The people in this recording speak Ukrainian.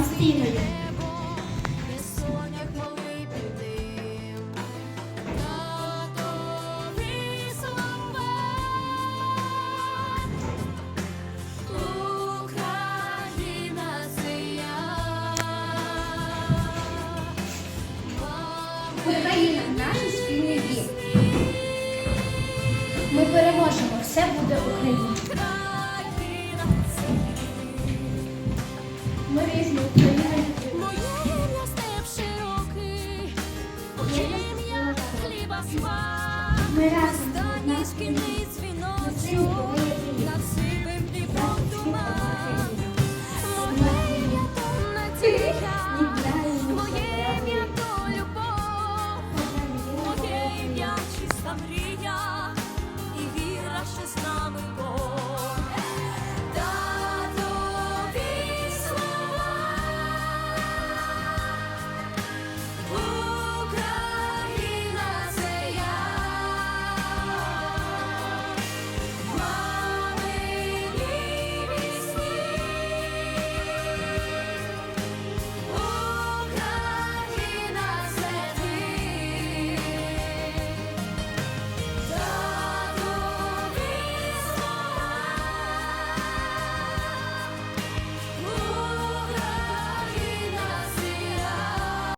Самостійною. Україна наш спільний. Ми переможемо, все буде Україна. Ми Ми разом. Останній шкільний.